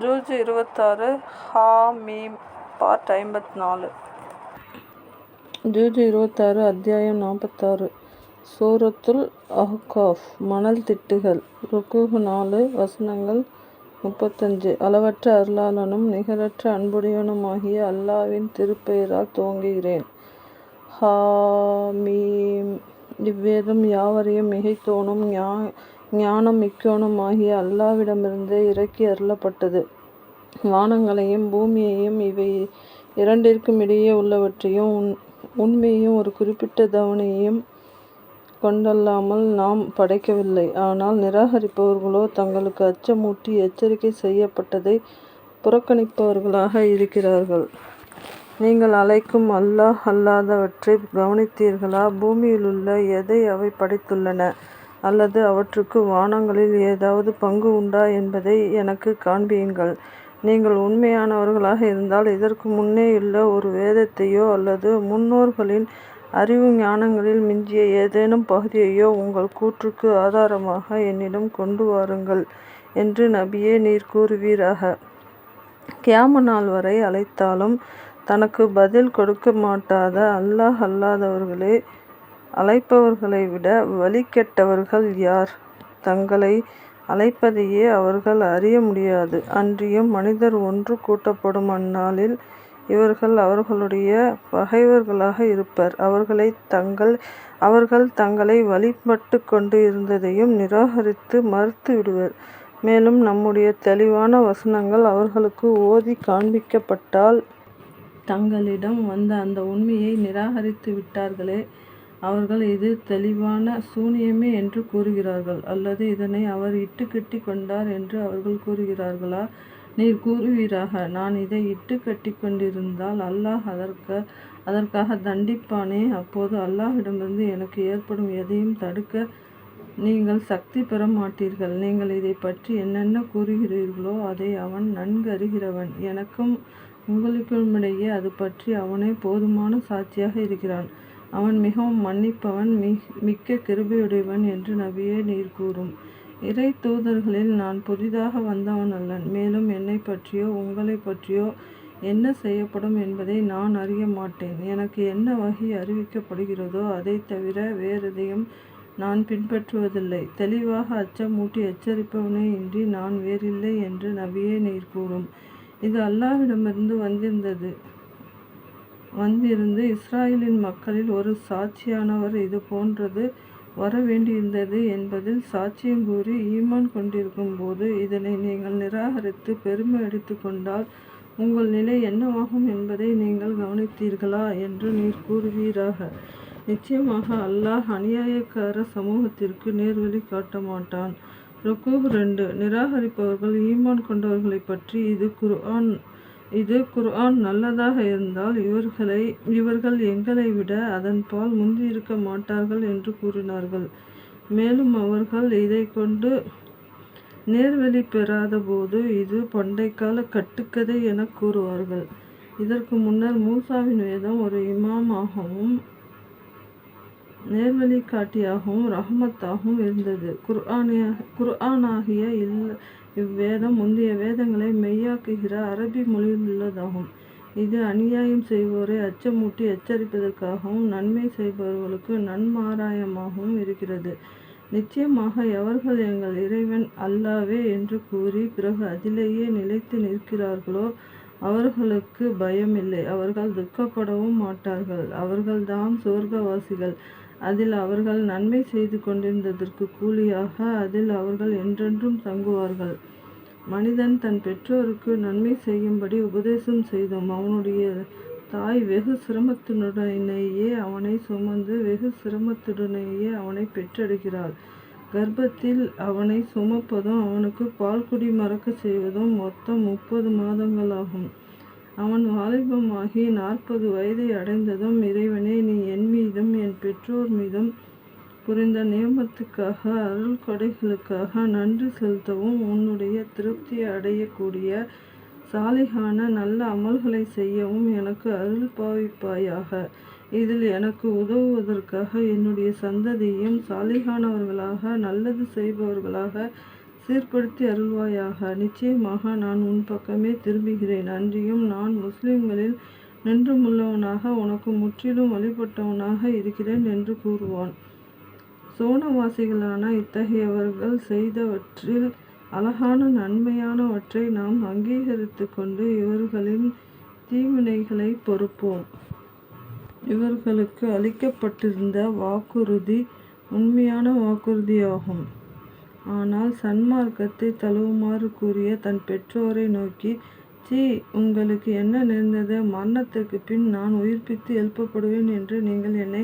ஜூஜ் இருபத்தாறு ஹா meme part ஐம்பத்தி நாலு ஜூஜ் இருபத்தாறு அத்தியாயம் நாற்பத்தாறு சூரத்துல் அஹ்காஃப் மணல் திட்டுகள். ருக்குஹு நாலு வசனங்கள் முப்பத்தஞ்சு. அளவற்ற அருளாளனும் நிகரற்ற அன்புடையவனுமாகிய அல்லாவின் திருப்பெயரால் துவங்குகிறேன். ஹாமீம் இவ்வேதம் யாவரையும் தோணும் ஞா ஞானம் மிக்கோனுமாகிய அல்லாவிடமிருந்து இறக்கி அருளப்பட்டது. வானங்களையும் பூமியையும் இவை இரண்டிற்கும் இடையே உள்ளவற்றையும் உண் உண்மையையும் ஒரு குறிப்பிட்ட தவணையையும் கொண்டல்லாமல் நாம் படைக்கவில்லை. ஆனால் நிராகரிப்பவர்களோ தங்களுக்கு அச்சமூட்டி எச்சரிக்கை செய்யப்பட்டதை புறக்கணிப்பவர்களாக இருக்கிறார்கள். நீங்கள் அழைக்கும் அல்லாஹ் அல்லாதவற்றை கவனித்தீர்களா? பூமியிலுள்ள எதை அவை படைத்துள்ளன? அல்லது அவற்றுக்கு வானங்களில் ஏதாவது பங்கு உண்டா என்பதை எனக்கு காண்பியுங்கள். நீங்கள் உண்மையானவர்களாக இருந்தால் இதற்கு முன்னே உள்ள ஒரு வேதத்தையோ அல்லது முன்னோர்களின் அறிவு ஞானங்களில் மிஞ்சிய ஏதேனும் பகுதியையோ உங்கள் கூற்றுக்கு ஆதாரமாக என்னிடம் கொண்டு வாருங்கள் என்று நபியே நீர் கூறுவீராக. கியாம நாள் வரை அழைத்தாலும் தனக்கு பதில் கொடுக்க மாட்டாத அல்லாஹ் அல்லாதவர்களே அழைப்பவர்களை விட வழி கெட்டவர்கள் யார்? தங்களை அழைப்பதையே அவர்கள் அறிய முடியாது. அன்றியும் மனிதர் ஒன்று கூட்டப்படும் அந்நாளில் இவர்கள் அவர்களுடைய பகைவர்களாக இருப்பர். அவர்களை தங்கள் அவர்கள் தங்களை வழிபட்டு கொண்டு இருந்ததையும் நிராகரித்து மறுத்து விடுவர். மேலும் நம்முடைய தெளிவான வசனங்கள் அவர்களுக்கு ஓதி காண்பிக்கப்பட்டால் தங்களிடம் வந்த அந்த உண்மையை நிராகரித்து விட்டார்களே. அவர்கள் இது தெளிவான சூனியமே என்று கூறுகிறார்கள். அல்லது இதனை அவர் இட்டுக்கட்டி கொண்டார் என்று அவர்கள் கூறுகிறார்களா? நீர் கூறுவீராக நான் இதை இட்டு கட்டி கொண்டிருந்தால் அல்லாஹ் அதற்கு அதற்காக தண்டிப்பானே? அப்போது அல்லாஹ்விடமிருந்து எனக்கு ஏற்படும் எதையும் தடுக்க நீங்கள் சக்தி பெற மாட்டீர்கள். நீங்கள் இதை பற்றி என்னென்ன கூறுகிறீர்களோ அதை அவன் நன்கு அறிகிறவன். எனக்கும் உங்களுக்குமிடையே அது பற்றி அவனே போதுமான சாட்சியாக இருக்கிறான். அவன் மிகவும் மன்னிப்பவன் மிக்க கிருபையுடையவன் என்று நபியே நீர் கூறும். இறை தூதர்களில் நான் புதிதாக வந்தவன் அல்லன். மேலும் என்னை பற்றியோ உங்களை பற்றியோ என்ன செய்யப்படும் என்பதை நான் அறிய மாட்டேன். எனக்கு என்ன வகை அறிவிக்கப்படுகிறதோ அதை தவிர வேறெதையும் நான் பின்பற்றுவதில்லை. தெளிவாக அச்சமூட்டி எச்சரிப்பவனே இன்றி நான் வேறில்லை என்று நபியே நீர் கூறும். இது அல்லாவிடமிருந்து வந்திருந்தது. வந்திருந்து இஸ்ராயலின் மக்களில் ஒரு சாட்சியானவர் இது போன்றது வர வேண்டியிருந்தது என்பதில் சாட்சியம் கூறி ஈமான் கொண்டிருக்கும் போது இதனை நீங்கள் நிராகரித்து பெருமை எடுத்துக்கொண்டால் உங்கள் நிலை என்னவாகும் என்பதை நீங்கள் கவனித்தீர்களா என்று நீர் கூறுவீராக. நிச்சயமாக அல்லாஹ் அநியாயக்கார சமூகத்திற்கு நேர்வழி காட்ட மாட்டான். ருக்கு ரெண்டு நிராகரிப்பவர்கள் ஈமான் கொண்டவர்களை பற்றி இது குர்ஆன் இது குர்ஆன் நல்லதாக இருந்தால் இவர்களை இவர்கள் எங்களை விட அதன்பால் முந்தியிருக்க மாட்டார்கள் என்று கூறினார்கள். மேலும் அவர்கள் இதை கொண்டு நேர்வழி பெறாத போது இது பண்டைக்கால கட்டுக்கதை என கூறுவார்கள். இதற்கு முன்னர் மூசாவின் வேதம் ஒரு இமாமாகவும் நேர்வழி காட்டியாகவும் ரஹமத்தாகவும் இருந்தது. குர்ஆனிய குர்ஆனாகிய இல் இவ்வேதம் முந்தைய வேதங்களை மெய்யாக்குகிற அரபி மொழியிலுள்ளதாகும். இது அநியாயம் செய்வோரை அச்சமூட்டி எச்சரிப்பதற்காகவும் நன்மை செய்பவர்களுக்கு நன்மாராயமாகவும் இருக்கிறது. நிச்சயமாக எவர்கள் எங்கள் இறைவன் அல்லாவே என்று கூறி பிறகு அதிலேயே நிலைத்து நிற்கிறார்களோ அவர்களுக்கு பயமில்லை. அவர்கள் துக்கப்படவும் மாட்டார்கள். அவர்கள்தான் சொர்க்கவாசிகள். அதில் அவர்கள் நன்மை செய்து கொண்டிருந்ததற்கு கூலியாக அதில் அவர்கள் என்றென்றும் தங்குவார்கள். மனிதன் தன் பெற்றோருக்கு நன்மை செய்யும்படி உபதேசம் செய்தோம். அவனுடைய தாய் வெகு சிரமத்துடனேயே அவனை சுமந்து வெகு சிரமத்துடனேயே அவனை பெற்றெடுக்கிறாள். கர்ப்பத்தில் அவனை சுமப்பதும் அவனுக்கு பால்குடி மறக்க செய்வதும் மொத்தம் முப்பது மாதங்களாகும். அவன் வாலிபமாகி நாற்பது வயதை அடைந்ததும் இறைவனே நீ என் மீதும் என் பெற்றோர் மீதும் புரிந்த நியமத்துக்காக அருள் கொடைகளுக்காக நன்றி செலுத்தவும் உன்னுடைய திருப்தி அடையக்கூடிய சாலிகான நல்ல அமல்களை செய்யவும் எனக்கு அருள் பாவிப்பாயாக. இதில் எனக்கு உதவுவதற்காக என்னுடைய சந்ததியும் சாலிகானவர்களாக நல்லது செய்பவர்களாக சீர்படுத்தி அருள்வாயாக. நிச்சயமாக நான் உன் பக்கமே திரும்புகிறேன். அன்றியும் நான் முஸ்லிம்களில் நின்றுமுள்ளவனாக உனக்கு முற்றிலும் வழிபட்டவனாக இருக்கிறேன் என்று கூறுவான். சோனவாசிகளான இத்தகையவர்கள் செய்தவற்றில் அழகான நன்மையானவற்றை நாம் அங்கீகரித்து கொண்டு இவர்களின் தீவினைகளை பொறுப்போம். இவர்களுக்கு அளிக்கப்பட்டிருந்த வாக்குறுதி உண்மையான வாக்குறுதியாகும். ஆனால் சன்மார்க்கத்தை தழுவுமாறு கூறிய தன் பெற்றோரை நோக்கி சீ உங்களுக்கு என்ன நேர்ந்தது? மரணத்திற்கு பின் நான் உயிர்ப்பித்து எழுப்பப்படுவேன் என்று நீங்கள் என்னை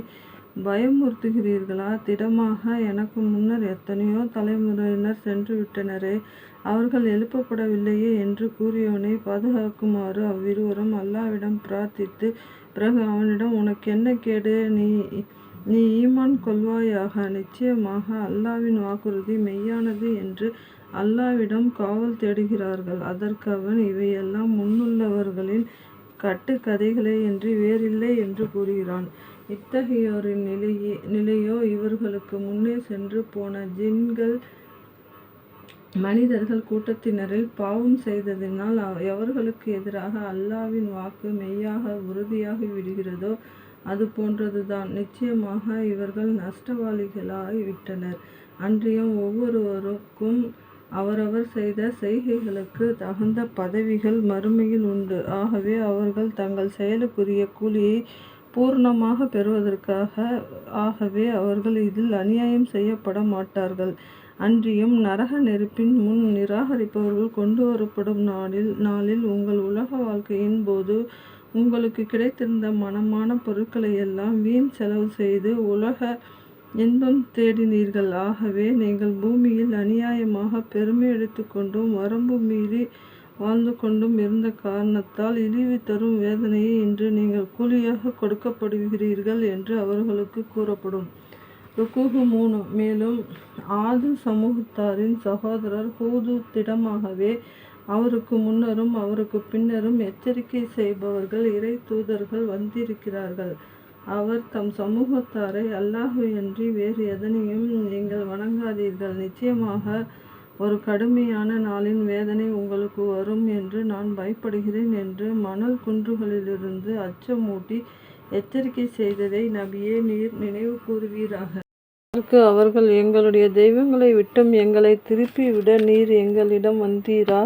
பயமுறுத்துகிறீர்களா? திடமாக எனக்கு முன்னர் எத்தனையோ தலைமுறையினர் சென்று விட்டனரே அவர்கள் எழுப்பப்படவில்லையே என்று கூறியவனை பாதுகாக்குமாறு அவ்விருவரும் அல்லாவிடம் பிரார்த்தித்து பிறகு அவனிடம் உனக்கு என்ன கேடு? நீ நீ ஈமான் கொள்வாயாக நிச்சயமாக அல்லாவின் வாக்குறுதி மெய்யானது என்று அல்லாவிடம் காவல் தேடுகிறார்கள். அதற்கு அவன் இவையெல்லாம் முன்னுள்ளவர்களின் கட்டுக்கதைகளே என்று வேறில்லை என்று கூறுகிறான். இத்தகையோரின் நிலையே நிலையோ இவர்களுக்கு முன்னே சென்று போன ஜின்கள் மனிதர்கள் கூட்டத்தினரில் பாவம் செய்ததினால் எவர்களுக்கு எதிராக அல்லாவின் வாக்கு மெய்யாக உறுதியாகி விடுகிறதோ அது போன்றதுதான். நிச்சயமாக இவர்கள் நஷ்டவாளிகளாய் விட்டனர். அன்றியும் ஒவ்வொருவருக்கும் அவரவர் செய்த செய்கைகளுக்கு தகுந்த பதவிகள் மறுமையில் உண்டு. ஆகவே அவர்கள் தங்கள் செயலுக்குரிய கூலியை பூர்ணமாக பெறுவதற்காக ஆகவே அவர்கள் இதில் அநியாயம் செய்யப்பட மாட்டார்கள். அன்றியும் நரக நெருப்பின் முன் நிராகரிப்பவர்கள் கொண்டு வரப்படும் நாளில் நாளில் உங்கள் உலக வாழ்க்கையின் போது உங்களுக்கு கிடைத்திருந்த மனமான பொருட்களை எல்லாம் வீண் செலவு செய்து உலக இன்பம் தேடினீர்கள். ஆகவே நீங்கள் பூமியில் அநியாயமாக பெருமை எடுத்துக்கொண்டும் வரம்பு மீறி வாழ்ந்து கொண்டும் இருந்த காரணத்தால் இழிவு தரும் வேதனையை இன்று நீங்கள் கூலியாக கொடுக்கப்படுகிறீர்கள் என்று அவர்களுக்கு கூறப்படும். ருக்குகு மூணு. மேலும் ஆது சமூகத்தாரின் சகோதரர் ஹூது திடமாகவே அவருக்கு முன்னரும் அவருக்கு பின்னரும் எச்சரிக்கை செய்பவர்கள் இறை தூதர்கள் வந்திருக்கிறார்கள். அவர் தம் சமூகத்தாரை அல்லாஹுவின்றி வேறு எதனையும் நீங்கள் வணங்காதீர்கள். நிச்சயமாக ஒரு கடுமையான நாளின் வேதனை உங்களுக்கு வரும் என்று நான் பயப்படுகிறேன் என்று மணல் குன்றுகளிலிருந்து அச்சமூட்டி எச்சரிக்கை செய்ததை நபியே நீர் நினைவு கூறுவீராக. அதற்கு அவர்கள் எங்களுடைய தெய்வங்களை விட்டும் எங்களை திருப்பி விட நீர் எங்களிடம் வந்தீரா?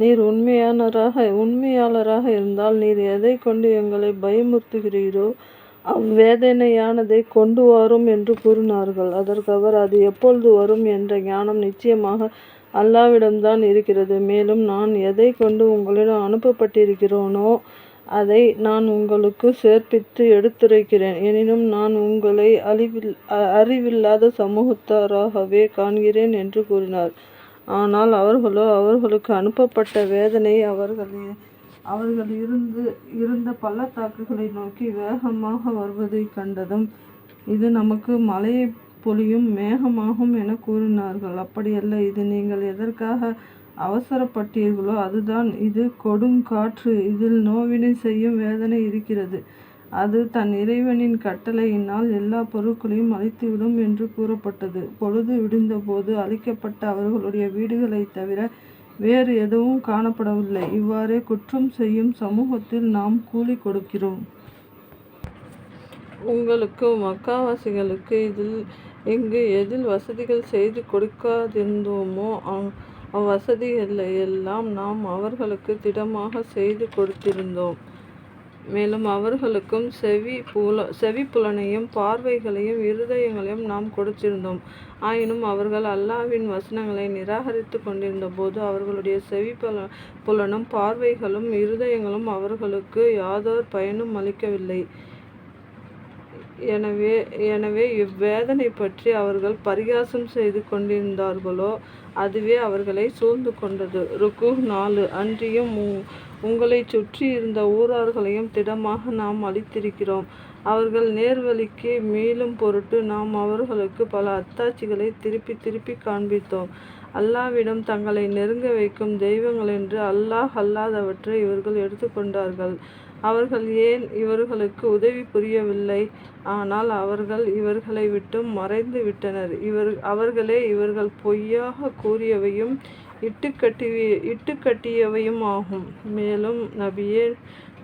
நீர் உண்மையானராக உண்மையாளராக இருந்தால் நீர் எதை கொண்டு எங்களை பயமுறுத்துகிறீரோ அவ்வேதனையானதை கொண்டு வரும் என்று கூறினார்கள். அதற்கு அவர் அது எப்பொழுது வரும்? என்ற ஞானம் நிச்சயமாக அல்லாவிடம்தான் இருக்கிறது. மேலும் நான் எதை கொண்டு உங்களிடம் அனுப்பப்பட்டிருக்கிறோனோ அதை நான் உங்களுக்கு சேர்ப்பித்து எடுத்துரைக்கிறேன். எனினும் நான் உங்களை அழிவில் அறிவில்லாத சமூகத்தாராகவே காண்கிறேன் என்று கூறினார். ஆனால் அவர்களோ அவர்களுக்கு அனுப்பப்பட்ட வேதனை அவர்கள். அவர்கள் இருந்து இருந்த பள்ளத்தாக்குகளை நோக்கி வேகமாக வருவதை கண்டதும் இது நமக்கு மழையை பொழியும் மேகமாகும் என கூறினார்கள். அப்படியல்ல இது நீங்கள் எதற்காக அவசரப்பட்டீர்களோ அதுதான். இது கொடும் காற்று. இதில் நோவினை செய்யும் வேதனை இருக்கிறது. அது தன் இறைவனின் கட்டளையினால் எல்லா பொருட்களையும் அழித்துவிடும் என்று கூறப்பட்டது. பொழுது விடிந்தபோது அழிக்கப்பட்ட அவர்களுடைய வீடுகளைத் தவிர வேறு எதுவும் காணப்படவில்லை. இவ்வாறே குற்றம் செய்யும் சமூகத்தில் நாம் கூலி கொடுக்கிறோம். உங்களுக்கு மக்காவாசிகளுக்கு இதில் இங்கு எதில் வசதிகள் செய்து கொடுக்காதிருந்தோமோ அவ்வசதிகளை எல்லாம் நாம் அவர்களுக்கு திடமாக செய்து கொடுத்திருந்தோம். மேலும் அவர்களுக்கும் செவி புல செவி புலனையும் பார்வைகளையும் இருதயங்களையும் நாம் கொடுத்திருந்தோம். ஆயினும் அவர்கள் அல்லாவின் வசனங்களை நிராகரித்து கொண்டிருந்த போது அவர்களுடைய செவி புல புலனும் பார்வைகளும் இருதயங்களும் அவர்களுக்கு யாதோர் பயனும் அளிக்கவில்லை. எனவே எனவே இவ்வேதனை பற்றி அவர்கள் பரிகாசம் செய்து கொண்டிருந்தார்களோ அதுவே அவர்களை சூழ்ந்து கொண்டது. ருக்கு நாலு. அன்றியும் உங்களைச் சுற்றி இருந்த ஊரார்களையும் திடமாக நாம் அளித்திருக்கிறோம் அவர்கள் நேர்வழிக்கு மீளும் பொருட்டு நாம் அவர்களுக்கு பல அத்தாட்சிகளை திருப்பி திருப்பி காண்பித்தோம். அல்லாவிடம் தங்களை நெருங்க வைக்கும் தெய்வங்கள் என்று அல்லாஹ் அல்லாதவற்றை இவர்கள் எடுத்துக்கொண்டார்கள் அவர்கள் ஏன் இவர்களுக்கு உதவி புரியவில்லை? ஆனால் அவர்கள் இவர்களை விட்டும் மறைந்து விட்டனர் இவர் அவர்களே இவர்கள் பொய்யாக கூறியவையும் இட்டுக்கட்டி இட்டுக்கட்டியவையும் ஆகும் மேலும் நபியே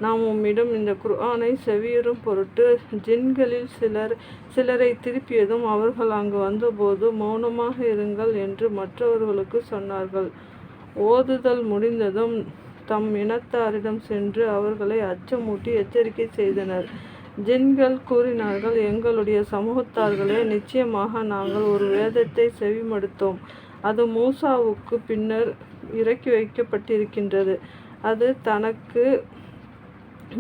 நாம் உம்மிடம் இந்த குர்ஆனை செவியுறும் பொருட்டு ஜின்களில் சிலர் சிலரை திருப்பியதும் அவர்கள் அங்கு வந்தபோது மௌனமாக இருங்கள் என்று மற்றவர்களுக்கு சொன்னார்கள். ஓதுதல் முடிந்ததும் தம் இனத்தாரிடம் சென்று அவர்களை அச்சமூட்டி எச்சரிக்கை செய்தனர். ஜின்கள் கூறினார்கள் எங்களுடைய சமூகத்தார்களே நிச்சயமாக நாங்கள் ஒரு வேதத்தை செவிமடுத்தோம். அது மூசாவுக்கு பின்னர் இறக்கி வைக்கப்பட்டிருக்கின்றது. அது தனக்கு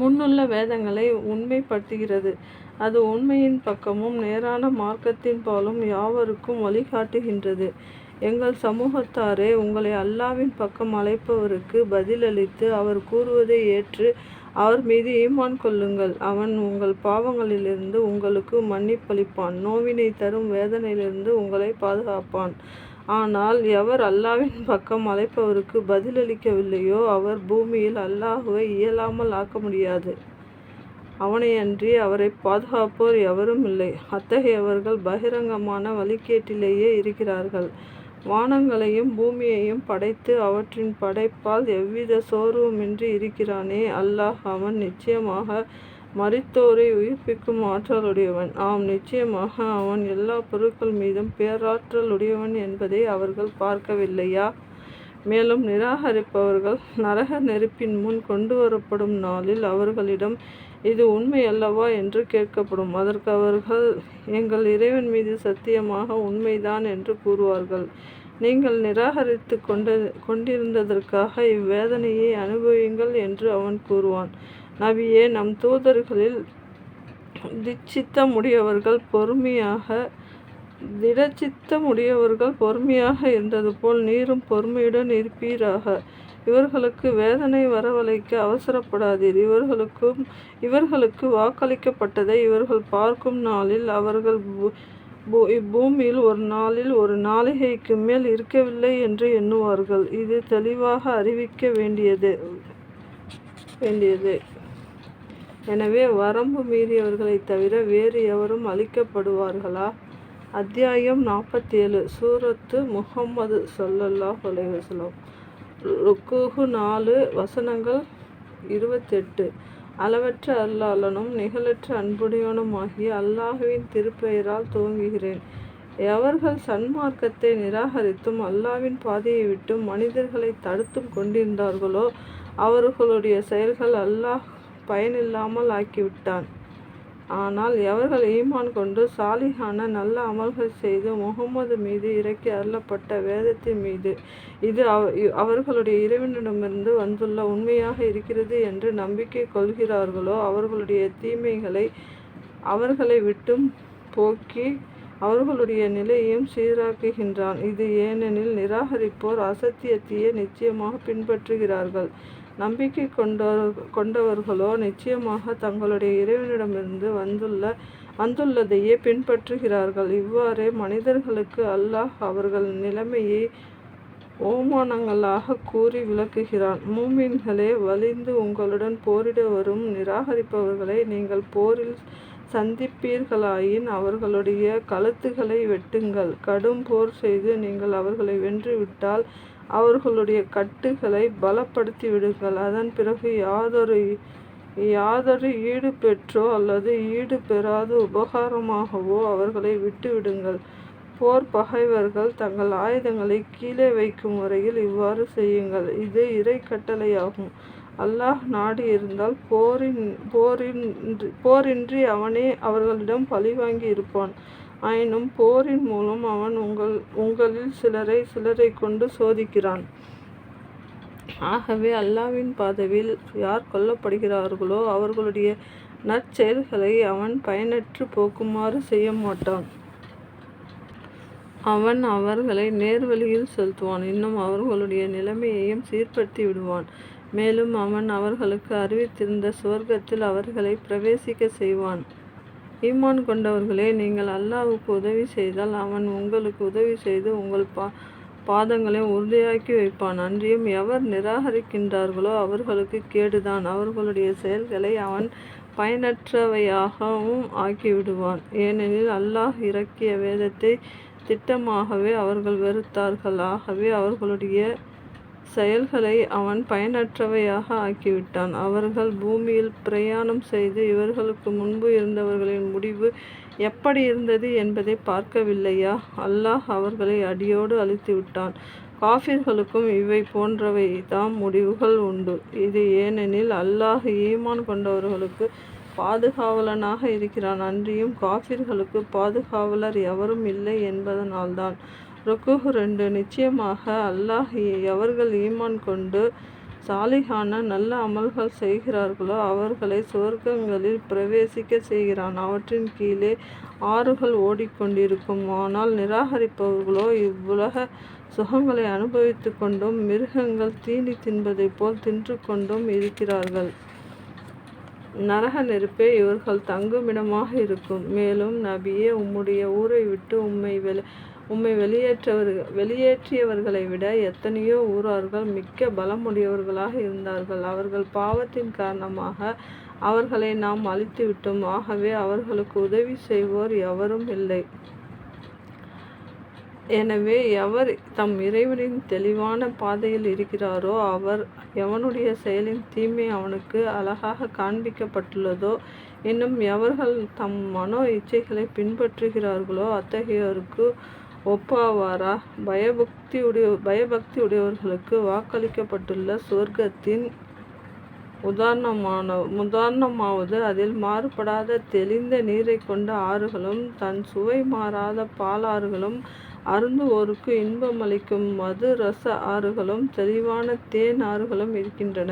முன்னுள்ள வேதங்களை உண்மைப்படுத்துகிறது. அது உண்மையின் பக்கமும் நேரான மார்க்கத்தின் பாலும் யாவருக்கும் வழிகாட்டுகின்றது. எங்கள் சமூகத்தாரே உங்களை அல்லாவின் பக்கம் அழைப்பவருக்கு பதிலளித்து அவர் கூறுவதை ஏற்று அவர் மீது ஈமான் கொள்ளுங்கள். அவன் உங்கள் பாவங்களிலிருந்து உங்களுக்கு மன்னிப்பளிப்பான். நோவினை தரும் வேதனையிலிருந்து உங்களை பாதுகாப்பான். ஆனால் எவர் அல்லாவின் பக்கம் அழைப்பவருக்கு பதிலளிக்கவில்லையோ அவர் பூமியில் அல்லாஹுவை இயலாமல் ஆக்க முடியாது. அவனையன்றி அவரை பாதுகாப்போர் எவரும் இல்லை. அத்தகையவர்கள் பகிரங்கமான வழிகேட்டிலேயே இருக்கிறார்கள். வானங்களையும் பூமியையும் படைத்து அவற்றின் படைப்பால் எவ்வித சோர்வுமின்றி இருக்கிறானே அல்லாஹ் அவன் நிச்சயமாக மறித்தோரை உயிர்ப்பிக்கும் ஆற்றலுடையவன். ஆம் நிச்சயமாக அவன் எல்லா பொருட்கள் மீதும் பேராற்றலுடையவன் என்பதை அவர்கள் பார்க்கவில்லையா? மேலும் நிராகரிப்பவர்கள் நரக நெருப்பின் முன் கொண்டு வரப்படும் நாளில் அவர்களிடம் இது உண்மை அல்லவா? என்று கேட்கப்படும். அதற்கு அவர்கள் எங்கள் இறைவன் மீது சத்தியமாக உண்மைதான் என்று கூறுவார்கள். நீங்கள் நிராகரித்து கொண்ட கொண்டிருந்ததற்காக இவ்வேதனையை அனுபவியுங்கள் என்று அவன் கூறுவான். நபியே நம் தூதர்களில் திச்சித்தமுடையவர்கள் பொறுமையாக திடச்சித்தமுடையவர்கள் பொறுமையாக இருந்தது போல் நீரும் பொறுமையுடன் இருப்பீராக. இவர்களுக்கு வேதனை வரவழைக்க அவசரப்படாதீர். இவர்களுக்கும் இவர்களுக்கு வாக்களிக்கப்பட்டதை இவர்கள் பார்க்கும் நாளில் அவர்கள் இப்பூமியில் ஒரு நாளில் ஒரு நாளிகைக்கு மேல் இருக்கவில்லை என்று எண்ணுவார்கள். இது தெளிவாக அறிவிக்க வேண்டியது வேண்டியது. எனவே வரம்பு மீறியவர்களை தவிர வேறு எவரும் அழிக்கப்படுவார்களா? அத்தியாயம் நாற்பத்தேழு. சூரத்து முகம்மது சொல்லல்லா சொல்லம் ருக்குகு நாலு வசனங்கள் இருபத்தெட்டு. அளவற்ற அல்லாளனும் நிகழற்ற அன்புடையவனுமாகிய அல்லாஹுவின் திருப்பெயரால் துவங்குகிறேன். எவர்கள் சன்மார்க்கத்தை நிராகரித்தும் அல்லாவின் பாதையை விட்டும் மனிதர்களை தடுத்தும் கொண்டிருந்தார்களோ அவர்களுடைய செயல்கள் அல்லாஹ் பயனில்லாமல் ஆக்கிவிட்டான். ஆனால் எவர்கள் ஈமான் கொண்டு சாலிகான நல்ல அமல்கள் செய்து முகமது மீது இறக்கி அருளப்பட்ட வேதத்தின் மீது இது அவர்களுடைய இறைவனிடமிருந்து வந்துள்ள உண்மையாக இருக்கிறது என்று நம்பிக்கை கொள்கிறார்களோ அவர்களுடைய தீமைகளை அவர்களை விட்டும் போக்கி அவர்களுடைய நிலையையும் சீராக்குகின்றான். இது ஏனெனில் நிராகரிப்போர் அசத்தியத்தையே நிச்சயமாக பின்பற்றுகிறார்கள். நம்பிக்கை கொண்டவர் கொண்டவர்களோ நிச்சயமாக தங்களுடைய இறைவனிடமிருந்து வந்துள்ள வந்துள்ளதையே பின்பற்றுகிறார்கள். இவ்வாறே மனிதர்களுக்கு அல்லாஹ் அவர்கள் நிலைமையை ஓமானங்களாக கூறி விளக்குகிறான். மூமின்களே வலிந்து உங்களுடன் போரிட வரும் நிராகரிப்பவர்களை நீங்கள் போரில் சந்திப்பீர்களாயின் அவர்களுடைய கழுத்துகளை வெட்டுங்கள். கடும் போர் செய்து நீங்கள் அவர்களை வென்றுவிட்டால் அவர்களுடைய கட்டுகளை பலப்படுத்தி விடுங்கள் அதன் பிறகு யாதொரு யாதொரு ஈடு பெற்றோ அல்லது ஈடு பெறாத உபகாரமாகவோ அவர்களை விட்டுவிடுங்கள். போர் பகைவர்கள் தங்கள் ஆயுதங்களை கீழே வைக்கும் முறையில் இவ்வாறு செய்யுங்கள். இது இறை கட்டளையாகும். அல்லாஹ் நாடி இருந்தால் போரின் போரின் போரின்றி அவனே அவர்களிடம் பழிவாங்கி இருப்பான். ஆயினும் போரின் மூலம் அவன் உங்கள் உங்களில் சிலரை சிலரை கொண்டு சோதிக்கிறான். ஆகவே அல்லாவின் பாதவில் யார் கொல்லப்படுகிறார்களோ அவர்களுடைய நற்செயல்களை அவன் பயனற்று போக்குமாறு செய்ய மாட்டான். அவன் அவர்களை நேர்வழியில் செலுத்துவான். இன்னும் அவர்களுடைய நிலைமையையும் சீர்படுத்தி விடுவான். மேலும் அவன் அவர்களுக்கு அறிவித்திருந்த சுவர்க்கத்தில் அவர்களை பிரவேசிக்க செய்வான். ஈமான் கொண்டவர்களே நீங்கள் அல்லாவுக்கு உதவி செய்தால் அவன் உங்களுக்கு உதவி செய்து உங்கள் பா பாதங்களையும் உறுதியாக்கி வைப்பான். அன்றியும் எவர் நிராகரிக்கின்றார்களோ அவர்களுக்கு கேடுதான். அவர்களுடைய செயல்களை அவன் பயனற்றவையாகவும் ஆக்கிவிடுவான். ஏனெனில் அல்லாஹ் இறக்கிய வேதத்தை திட்டமாகவே அவர்கள் வெறுத்தார்கள். ஆகவே அவர்களுடைய செயல்களை அவன் பயனற்றவையாக ஆக்கிவிட்டான். அவர்கள் பூமியில் பிரயாணம் செய்து இவர்களுக்கு முன்பு இருந்தவர்களின் முடிவு எப்படி இருந்தது என்பதை பார்க்கவில்லையா? அல்லாஹ் அவர்களை அடியோடு அழித்து விட்டான் காஃபிர்களுக்கும் இவை போன்றவை தாம் முடிவுகள் உண்டு. இது ஏனெனில் அல்லாஹ் ஈமான் கொண்டவர்களுக்கு பாதுகாவலனாக இருக்கிறான். அன்றியும் காஃபிர்களுக்கு பாதுகாவலர் எவரும் இல்லை என்பதனால்தான். ருக்குஹு ரெண்டு. நிச்சயமாக அல்லாஹ் எவர்கள் ஈமான் கொண்டு சாலிகான நல்ல அமல்கள் செய்கிறார்களோ அவர்களை சுவர்க்கங்களில் பிரவேசிக்க செய்கிறான். அவற்றின் கீழே ஆறுகள் ஓடிக்கொண்டிருக்கும். ஆனால் நிராகரிப்பவர்களோ இவ்வுலக சுகங்களை அனுபவித்து கொண்டும் மிருகங்கள் தீனி தின்பதைப் போல் தின்று கொண்டும் இருக்கிறார்கள். நரக நெருப்பே இவர்கள் தங்குமிடமாக இருக்கும். மேலும் நபியே உம்முடைய ஊரை விட்டு உம்மை வெளி உம்மை வெளியேற்றவர்கள் வெளியேற்றியவர்களை விட எத்தனையோ ஊரார்கள் மிக்க பலமுடையவர்களாக இருந்தார்கள். அவர்கள் பாவத்தின் காரணமாக அவர்களை நாம் அழித்து விட்டோம் ஆகவே அவர்களுக்கு உதவி செய்வோர் எவரும் இல்லை. எனவே எவர் தம் இறைவனின் தெளிவான பாதையில் இருக்கிறாரோ அவர் எவனுடைய செயலின் தீமை அவனுக்கு அழகாக காண்பிக்கப்பட்டுள்ளதோ இன்னும் எவர்கள் தம் மனோ இச்சைகளை பின்பற்றுகிறார்களோ அத்தகையோருக்கு ஒப்பாவாரா? பயபக்தி உடைய பயபக்தி உடையவர்களுக்கு வாக்களிக்கப்பட்டுள்ள சொர்க்கத்தின் உதாரணமான உதாரணமாவது அதில் மாறுபடாத தெளிந்த நீரை கொண்ட ஆறுகளும் தன் சுவை மாறாத பாலாறுகளும் அருந்துவோருக்கு இன்பமளிக்கும் மது ரச ஆறுகளும் தெளிவான தேன் ஆறுகளும் இருக்கின்றன.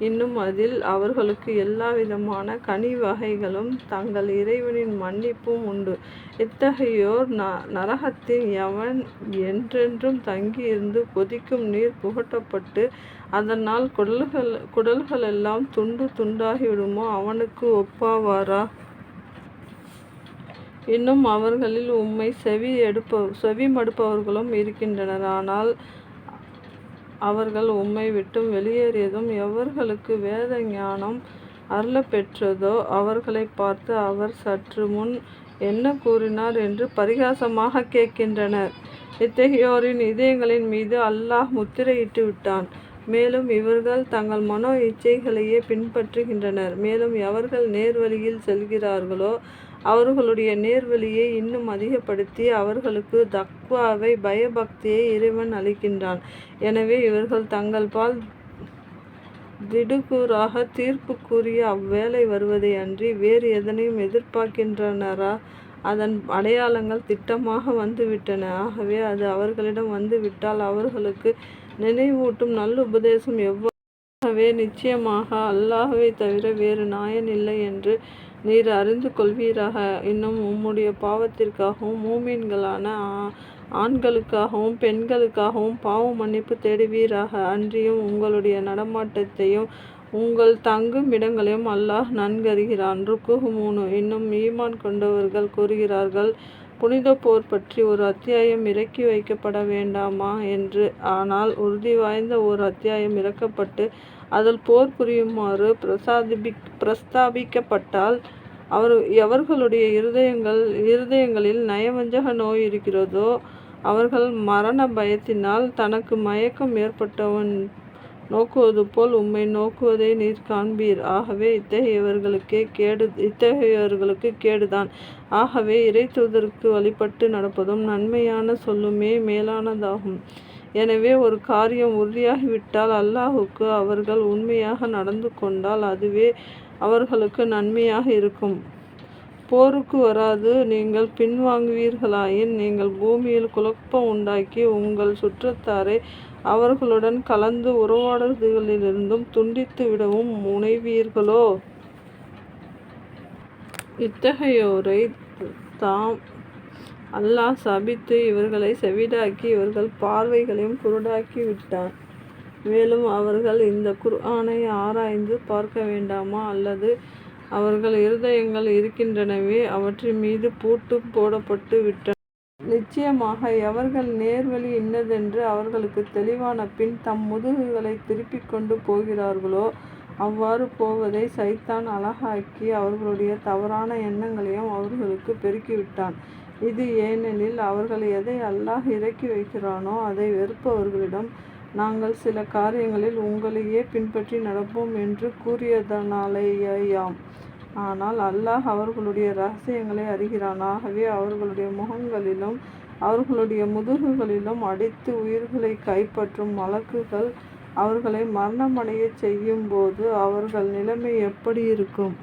இன்னும் அதில் அவர்களுக்கு எல்லா விதமான கனி வகைகளும் தங்கள் இறைவனின் மன்னிப்பும் உண்டு. இத்தகையோர் ந நரகத்தின் எவன் என்றென்றும் தங்கியிருந்து கொதிக்கும் நீர் புகட்டப்பட்டு அதனால் குடல்கள் குடல்களெல்லாம் துண்டு துண்டாகிவிடுமோ அவனுக்கு ஒப்பாவாரா? இன்னும் அவர்களில் உம்மை செவி எடுப்ப செவி மடுப்பவர்களும் இருக்கின்றனர். ஆனால் அவர்கள் உம்மை விட்டும் வெளியேறியதும் எவர்களுக்கு வேத ஞானம் அருளப்பெற்றதோ அவர்களை பார்த்து அவர் சற்று முன் என்ன கூறினார் என்று பரிகாசமாக கேட்கின்றனர். இத்தகையோரின் இதயங்களின் மீது அல்லாஹ் முத்திரையிட்டு விட்டான். மேலும் இவர்கள் தங்கள் மனோ இச்சைகளையே பின்பற்றுகின்றனர். மேலும் எவர்கள் நேர்வழியில் செல்கிறார்களோ அவர்களுடைய நேர்வழியை இன்னும் அதிகப்படுத்தி அவர்களுக்கு தக்வாவை பயபக்தியை இறைவன் அளிக்கின்றான். எனவே இவர்கள் தங்கள் பால் திடுக்கூறாக தீர்ப்பு கூறிய அவ்வேளை வருவதை அன்றி வேறு எதனையும் எதிர்பார்க்கின்றனரா? அதன் அடையாளங்கள் திட்டமாக வந்துவிட்டன. ஆகவே அது அவர்களிடம் வந்துவிட்டால் அவர்களுக்கு நினைவூட்டும் நல்லுபதேசம் எவ்வாறாகவே நிச்சயமாக அல்லாஹவை தவிர வேறு நாயன் இல்லை என்று நீர் அறிந்து கொள்வீராக. இன்னும் உம்முடைய பாவத்திற்காகவும் மூமீன்களான ஆண்களுக்காகவும் பெண்களுக்காகவும் பாவ மன்னிப்பு தேடுவீராக. அன்றியும் உங்களுடைய நடமாட்டத்தையும் உங்கள் தங்கும் இடங்களையும் அல்லாஹ் நன்கறிகிறான். ருக்கு மூணு இன்னும் ஈமான் கொண்டவர்கள் கூறுகிறார்கள். புனித போர் பற்றி ஒரு அத்தியாயம் இறக்கி வைக்கப்பட வேண்டாமா என்று. ஆனால் உறுதி வாய்ந்த ஒரு அத்தியாயம் இறக்கப்பட்டு அதில் போர் புரியுமாறு பிரசாதிபி பிரஸ்தாபிக்கப்பட்டால் அவர் எவர்களுடைய இருதயங்கள் இருதயங்களில் நயவஞ்சக நோய் இருக்கிறதோ அவர்கள் மரண பயத்தினால் தனக்கு மயக்கம் ஏற்பட்டவன் நோக்குவது போல் உம்மை நோக்குவதை நீர் காண்பீர். ஆகவே இத்தகையவர்களுக்கே கேடு இத்தகையவர்களுக்கு கேடுதான். ஆகவே இறைத்தூதருக்கு வழிபட்டு நடப்பதும் நன்மையான சொல்லுமே மேலானதாகும். எனவே ஒரு காரியம் உறுதியாகிவிட்டால் அல்லாஹுக்கு அவர்கள் உண்மையாக நடந்து கொண்டால் அதுவே அவர்களுக்கு நன்மையாக இருக்கும். போருக்கு வராது நீங்கள் பின்வாங்குவீர்களாயின் நீங்கள் பூமியில் குழப்பம் உண்டாக்கி உங்கள் சுற்றத்தாரை அவர்களுடன் கலந்து உறவாடுதலிலிருந்தும் துண்டித்து விடவும் முனைவீர்களோ? இத்தகையோரை தாம். அல்லாஹ் சபித்து இவர்களை செவிடாக்கி இவர்கள் பார்வைகளையும் குருடாக்கி விட்டான். மேலும் அவர்கள் இந்த குர்ஆனை ஆராய்ந்து பார்க்க வேண்டாமா? அல்லது அவர்கள் இருதயங்கள் இருக்கின்றனவே அவற்றின் மீது பூட்டு போடப்பட்டு விட்டன. நிச்சயமாக எவர்கள் நேர்வழி இன்னதென்று அவர்களுக்கு தெளிவான பின் தம் முதுகுகளை திருப்பிக் கொண்டு போகிறார்களோ அவ்வாறு போவதை சைத்தான் அழகாக்கி அவர்களுடைய தவறான எண்ணங்களையும் அவர்களுக்கு பெருக்கிவிட்டான். இது ஏனெனில் அவர்கள் எதை அல்லாஹ் இறக்கி வைக்கிறானோ அதை வெறுப்பவர்களிடம் நாங்கள் சில காரியங்களில் உங்களையே பின்பற்றி நடப்போம் என்று கூறியதனாலேயாம். ஆனால் அல்லாஹ் அவர்களுடைய ரகசியங்களை அறிகிறான். ஆகவே அவர்களுடைய முகங்களிலும் அவர்களுடைய முதுகுகளிலும் அடித்து உயிர்களை கைப்பற்றும் வழக்குகள் அவர்களை மரணமடையச் செய்யும்போது அவர்கள் நிலைமை எப்படி இருக்கும்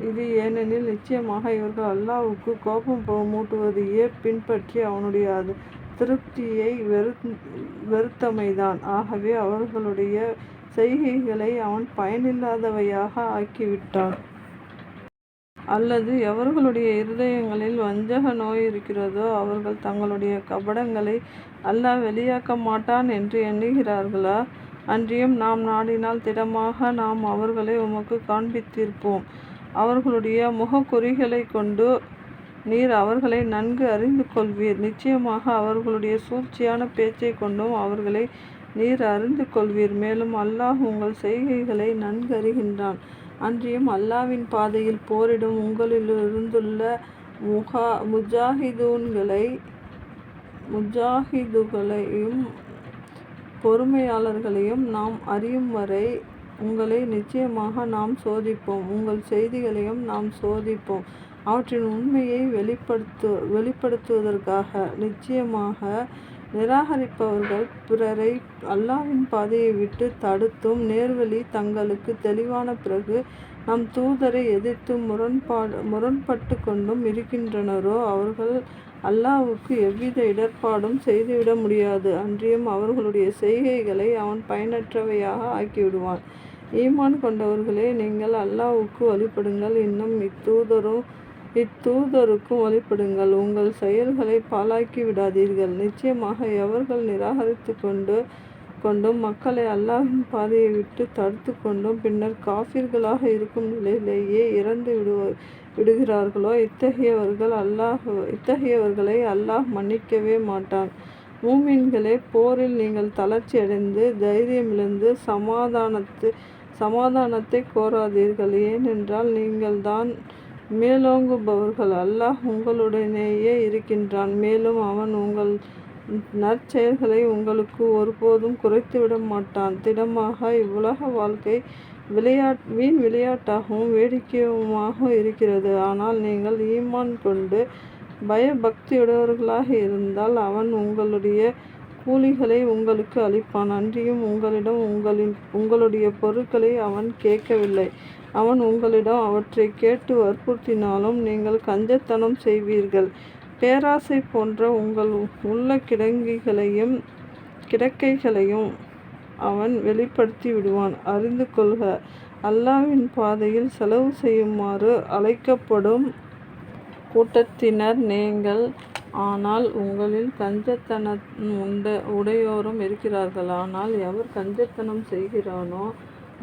இது ஏனெனில் நிச்சயமாக இவர்கள் அல்லாவுக்கு கோபம் மூட்டுவதையே பின்பற்றி அவனுடைய திருப்தியை வெறு வெறுத்தமைதான். ஆகவே அவர்களுடைய செய்கைகளை அவன் பயனில்லாதவையாக ஆக்கிவிட்டான். அல்லது எவர்களுடைய இருதயங்களில் வஞ்சக நோய் இருக்கிறதோ அவர்கள் தங்களுடைய கபடங்களை அல்லாஹ் வெளியாக்க மாட்டான் என்று எண்ணுகிறார்களா? அன்றியும் நாம் நாடினால் திடமாக நாம் அவர்களை உமக்கு காண்பித்திருப்போம். அவர்களுடைய முகக்குறிகளை கொண்டு நீர் அவர்களை நன்கு அறிந்து கொள்வீர். நிச்சயமாக அவர்களுடைய சூழ்ச்சியான பேச்சைக் கொண்டும் அவர்களை நீர் அறிந்து கொள்வீர். மேலும் அல்லாஹ் உங்கள் செய்கைகளை நன்கு அறிகின்றான் அன்றியும் அல்லாஹ்வின் பாதையில் போரிடும் உங்களிலிருந்துள்ள முஜாஹிதுகளையும் பொறுமையாளர்களையும் நாம் அறியும் வரை உங்களை நிச்சயமாக நாம் சோதிப்போம். உங்கள் செய்திகளையும் நாம் சோதிப்போம் அவற்றின் உண்மையை வெளிப்படுத்து வெளிப்படுத்துவதற்காக. நிச்சயமாக நிராகரிப்பவர்கள் பிறரை அல்லாஹ்வின் பாதையை விட்டு தடுத்தும் நேர்வழி தங்களுக்கு தெளிவான பிறகு நம் தூதரை எதிர்த்து முரண்பட்டு கொண்டும் இருக்கின்றனரோ அவர்கள் அல்லாவுக்கு எவ்வித இடர்ப்பாடும் செய்துவிட முடியாது. அன்றியும் அவர்களுடைய செய்கைகளை அவன் பயனற்றவையாக ஆக்கிவிடுவான். ஈமான் கொண்டவர்களே நீங்கள் அல்லாவுக்கு வழிபடுங்கள் இன்னும் இத்தூதரும் இத்தூதருக்கும் வழிபடுங்கள். உங்கள் செயல்களை பாழாக்கி விடாதீர்கள். நிச்சயமாக எவர்கள் நிராகரித்துக் கொண்டும் மக்களை அல்லாஹின் பாதையை விட்டு தடுத்து கொண்டும் பின்னர் காஃபிர்களாக இருக்கும் நிலையிலேயே இறந்து விடுகிறார்களோ இத்தகையவர்கள் அல்லாஹ் இத்தகையவர்களை அல்லாஹ் மன்னிக்கவே மாட்டான். மூமின்களே போரில் நீங்கள் தளர்ச்சியடைந்து தைரியமிழந்து சமாதானத்தை கோராதீர்கள். ஏனென்றால் நீங்கள்தான் மேலோங்குபவர்கள். அல்லாஹ் உங்களுடனேயே இருக்கின்றான். மேலும் அவன் உங்கள் நற்செயல்களை உங்களுக்கு ஒருபோதும் குறைத்துவிட மாட்டான். திடமாக இவ்வுலக வாழ்க்கை விளையாட் வீண் விளையாட்டாகவும் வேடிக்கையுமாக இருக்கிறது. ஆனால் நீங்கள் ஈமான் கொண்டு பயபக்தியுடையவர்களாக இருந்தால் அவன் உங்களுடைய கூலிகளை உங்களுக்கு அளிப்பான். அன்றியும் உங்களிடம் உங்களின் உங்களுடைய பொருட்களை அவன் கேட்கவில்லை. அவன் உங்களிடம் அவற்றை கேட்டு வற்புறுத்தினாலும் நீங்கள் கஞ்சத்தனம் செய்வீர்கள். பேராசை போன்ற உங்கள் உள்ள கிடங்கிகளையும் கிடக்கைகளையும் அவன் வெளிப்படுத்தி விடுவான். அறிந்து கொள்க அல்லாஹ்வின் பாதையில் செலவு செய்யுமாறு அழைக்கப்படும் கூட்டத்தினர் நீங்கள். ஆனால் உங்களில் கஞ்சத்தனம் உண்ட உடையோரும் இருக்கிறார்கள். ஆனால் எவர் கஞ்சத்தனம் செய்கிறானோ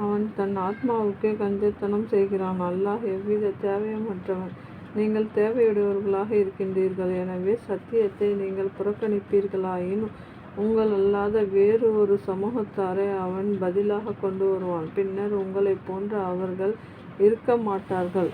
அவன் தன் ஆத்மாவுக்கே கஞ்சத்தனம் செய்கிறான். அல்லாஹ் எவ்வித தேவையமற்றவன் நீங்கள் தேவையுடையவர்களாக இருக்கின்றீர்கள். எனவே சத்தியத்தை நீங்கள் புறக்கணிப்பீர்களாயின் உங்கள் அல்லாத வேறு ஒரு சமூகத்தாரை அவன் பதிலாகக் கொண்டுவருவான். பின்னர் உங்களைப் போன்று அவர்கள் இருக்க மாட்டார்கள்.